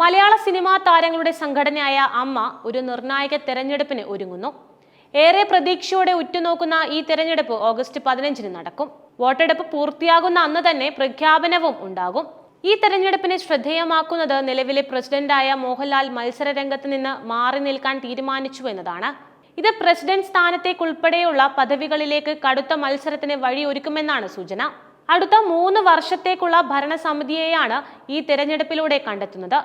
മലയാള cinema താരങ്ങളുടെ സംഘടനയായ അമ്മ ഒരു നിർണായക തെരഞ്ഞെടുപ്പിന് ഒരുങ്ങുന്നു. ഏറെ പ്രതീക്ഷയോടെ ഉറ്റുനോക്കുന്ന ഈ തെരഞ്ഞെടുപ്പ് ഓഗസ്റ്റ് പതിനഞ്ചിന് നടക്കും. വോട്ടെടുപ്പ് പൂർത്തിയാകുന്ന അന്ന് തന്നെ പ്രഖ്യാപനവും ഉണ്ടാകും. ഈ തെരഞ്ഞെടുപ്പിനെ ശ്രദ്ധേയമാക്കുന്നത് നിലവിലെ പ്രസിഡന്റായ മോഹൻലാൽ മത്സര രംഗത്ത് നിന്ന് മാറി നിൽക്കാൻ തീരുമാനിച്ചു എന്നതാണ്. ഇത് പ്രസിഡന്റ് സ്ഥാനത്തേക്കുൾപ്പെടെയുള്ള പദവികളിലേക്ക് കടുത്ത മത്സരത്തിന് വഴിയൊരുക്കുമെന്നാണ് സൂചന. അടുത്ത മൂന്ന് വർഷത്തേക്കുള്ള ഭരണസമിതിയെയാണ് ഈ തെരഞ്ഞെടുപ്പിലൂടെ കണ്ടെത്തുന്നത്.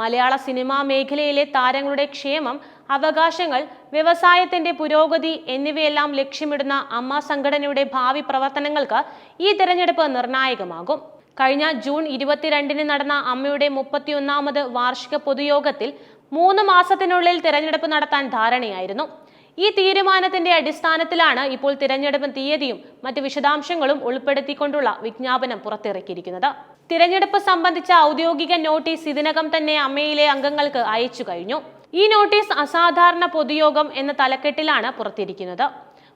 മലയാള സിനിമാ മേഖലയിലെ താരങ്ങളുടെ ക്ഷേമം അവകാശങ്ങൾ വ്യവസായത്തിന്റെ പുരോഗതി എന്നിവയെല്ലാം ലക്ഷ്യമിടുന്ന അമ്മ സംഘടനയുടെ ഭാവി പ്രവർത്തനങ്ങൾക്ക് ഈ തെരഞ്ഞെടുപ്പ് നിർണായകമാകും. കഴിഞ്ഞ ജൂൺ ഇരുപത്തിരണ്ടിന് നടന്ന അമ്മയുടെ മുപ്പത്തിയൊന്നാമത് വാർഷിക പൊതുയോഗത്തിൽ മൂന്ന് മാസത്തിനുള്ളിൽ തിരഞ്ഞെടുപ്പ് നടത്താൻ ധാരണയായിരുന്നു. ഈ തീരുമാനത്തിന്റെ അടിസ്ഥാനത്തിലാണ് ഇപ്പോൾ തിരഞ്ഞെടുപ്പ് തീയതിയും മറ്റ് വിശദാംശങ്ങളും ഉൾപ്പെടുത്തിക്കൊണ്ടുള്ള വിജ്ഞാപനം പുറത്തിറക്കിയിരിക്കുന്നത്. തിരഞ്ഞെടുപ്പ് സംബന്ധിച്ച ഔദ്യോഗിക നോട്ടീസ് ഇതിനകം തന്നെ അമ്മയിലെ അംഗങ്ങൾക്ക് അയച്ചു കഴിഞ്ഞു. ഈ നോട്ടീസ് അസാധാരണ പൊതുയോഗം എന്ന തലക്കെട്ടിലാണ് പുറത്തിരിക്കുന്നത്.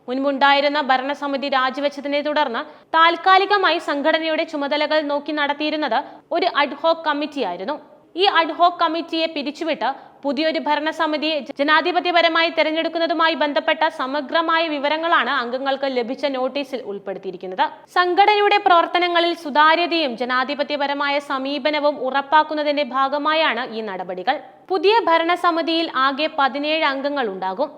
മുൻപുണ്ടായിരുന്ന ഭരണസമിതി രാജിവെച്ചതിനെ തുടർന്ന് താൽക്കാലികമായി സംഘടനയുടെ ചുമതലകൾ നോക്കി നടത്തിയിരുന്നത് ഒരു അഡ്ഹോക് കമ്മിറ്റിയായിരുന്നു. ഈ അഡ്ഹോക്ക് കമ്മിറ്റിയെ പിരിച്ചുവിട്ട് പുതിയൊരു ഭരണസമിതി ജനാധിപത്യപരമായി തെരഞ്ഞെടുക്കുന്നതുമായി ബന്ധപ്പെട്ട സമഗ്രമായ വിവരങ്ങളാണ് അംഗങ്ങൾക്ക് ലഭിച്ച നോട്ടീസിൽ ഉൾപ്പെടുത്തിയിരിക്കുന്നത്. സംഘടനയുടെ പ്രവർത്തനങ്ങളിൽ സുതാര്യതയും ജനാധിപത്യപരമായ സമീപനവും ഉറപ്പാക്കുന്നതിന്റെ ഭാഗമായാണ് ഈ നടപടികൾ. പുതിയ ഭരണസമിതിയിൽ ആകെ പതിനേഴ് അംഗങ്ങൾ ഉണ്ടാകും.